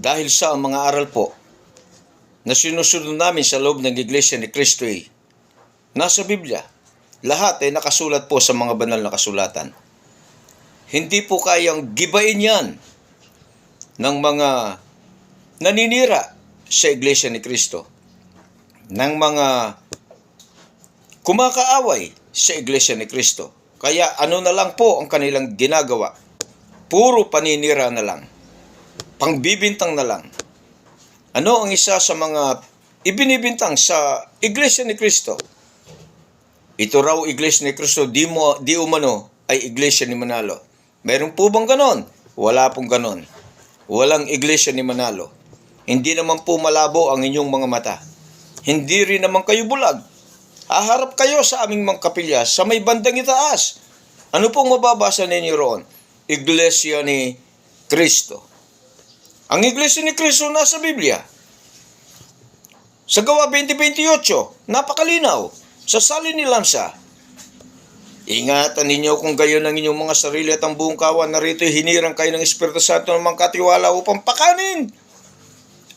Dahil sa mga aral po na sinusunod namin sa loob ng Iglesia ni Cristo ay nasa Biblia. Lahat ay nakasulat po sa mga banal na kasulatan. Hindi po kayang gibain yan ng mga naninira sa Iglesia ni Cristo. Ng mga kumakaaway sa Iglesia ni Cristo. Kaya ano na lang po ang kanilang ginagawa. Puro paninira na lang. Pangbibintang na lang. Ano ang isa sa mga ibinibintang sa Iglesia ni Cristo? Ito raw Iglesia ni Cristo, di, mo, di umano ay Iglesia ni Manalo. Meron po bang ganon? Wala pong ganon. Walang Iglesia ni Manalo. Hindi naman po malabo ang inyong mga mata. Hindi rin naman kayo bulag. Haharap kayo sa aming mga kapilya sa may bandang itaas. Ano pong mababasa ninyo roon? Iglesia ni Cristo. Ang Iglesia ni Cristo nasa Biblia. Sa gawa 2028, napakalinaw. Sa salin ni Lansa. Ingatan ninyo kung gayon ang inyong mga sarili at ang buong kawan na rito hinirang kayo ng Espiritu Santo ng mga katiwala upang pakanin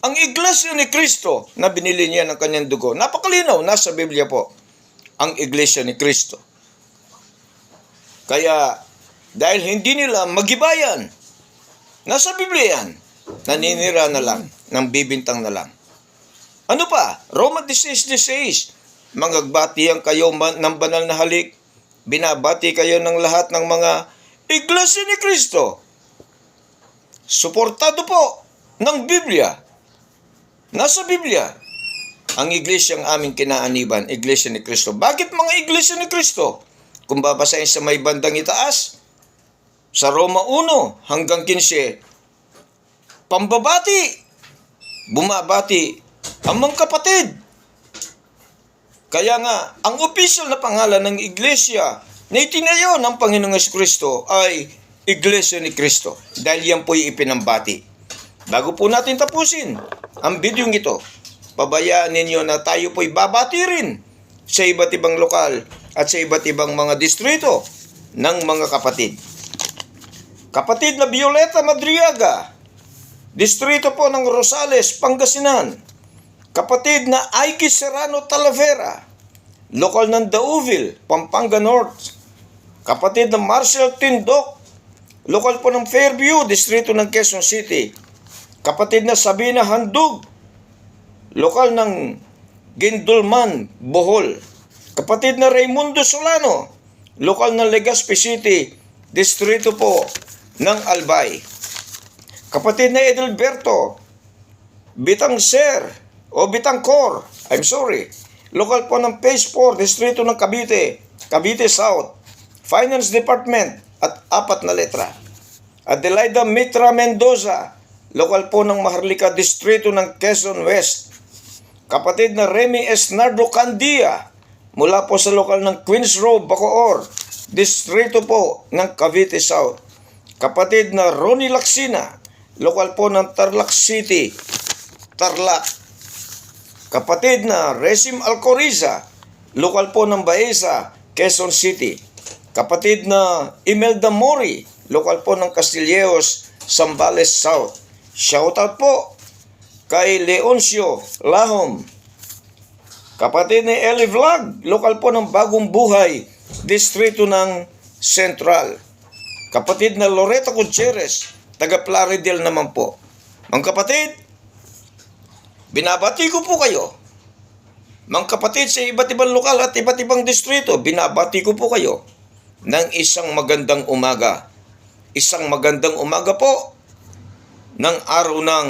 ang iglesia ni Kristo na binili niya ng kanyang dugo. Napakalinaw, nasa Biblia po, ang iglesia ni Kristo. Kaya, dahil hindi nila magibayan, nasa Biblia yan, naninira na lang, ng bibintang na lang. Ano pa? Roma 16.16 Mangagbatihan kayo man, ng banal na halik, binabati kayo ng lahat ng mga iglesia ni Kristo. Suportado po ng Biblia. Nasa Biblia, ang iglesia ang aming kinaaniban, iglesia ni Kristo. Bakit mga iglesia ni Kristo? Kung babasahin sa may bandang itaas, sa Roma 1 hanggang 15, pambabati, bumabati ang mga kapatid. Kaya nga, ang official na pangalan ng iglesia na itinayo ng Panginoong Kristo ay Iglesia ni Kristo. Dahil yan po'y ipinambati. Bago po natin tapusin ang video ito, pabayaan ninyo na tayo po'y babati rin sa iba't ibang lokal at sa iba't ibang mga distrito ng mga kapatid. Kapatid na Violeta Madriaga, distrito po ng Rosales, Pangasinan. Kapatid na Aiki Serrano Talavera, lokal ng Dauville, Pampanga North. Kapatid na Marcel Tindok, lokal po ng Fairview, distrito ng Quezon City. Kapatid na Sabina Handug, lokal ng Gindulman, Bohol. Kapatid na Raimundo Solano, lokal ng Legazpi City, distrito po ng Albay. Kapatid na Edelberto, Bitang Ser, o Bitangcor, I'm sorry, lokal po ng Phase 4, distrito ng Cavite, Cavite South, Finance Department at apat na letra. Adelaida Mitra Mendoza, lokal po ng Maharlika Distrito ng Quezon West. Kapatid na Remy Esnardo Candia, mula po sa lokal ng Queens Road, Bacoor, Distrito po ng Cavite South. Kapatid na Ronnie Laksina, lokal po ng Tarlac City, Tarlac. Kapatid na Resim Alcoriza, lokal po ng Baeza, Quezon City. Kapatid na Imelda Mori, lokal po ng Castilleos, Zambales South. Shoutout po kay Leoncio Lahom. Kapatid ni Eli Vlog, lokal po ng Bagong Buhay, distrito ng Central. Kapatid na Loretta Gutierrez, taga Plaridel naman po. Mga kapatid, binabati ko po kayo. Mga kapatid sa iba't ibang lokal at iba't ibang distrito, binabati ko po kayo ng isang magandang umaga. Isang magandang umaga po ng araw ng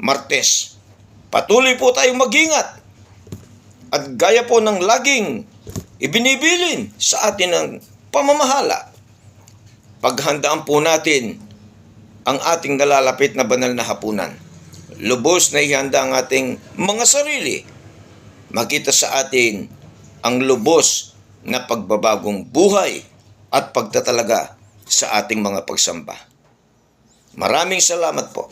Martes. Patuloy po tayong magingat at gaya po ng laging ibinibilin sa atin ng pamamahala. Paghandaan po natin ang ating nalalapit na banal na hapunan. Lubos na ihanda ang ating mga sarili. Makita sa atin ang lubos na pagbabagong buhay at pagtatalaga sa ating mga pagsamba. Maraming salamat po.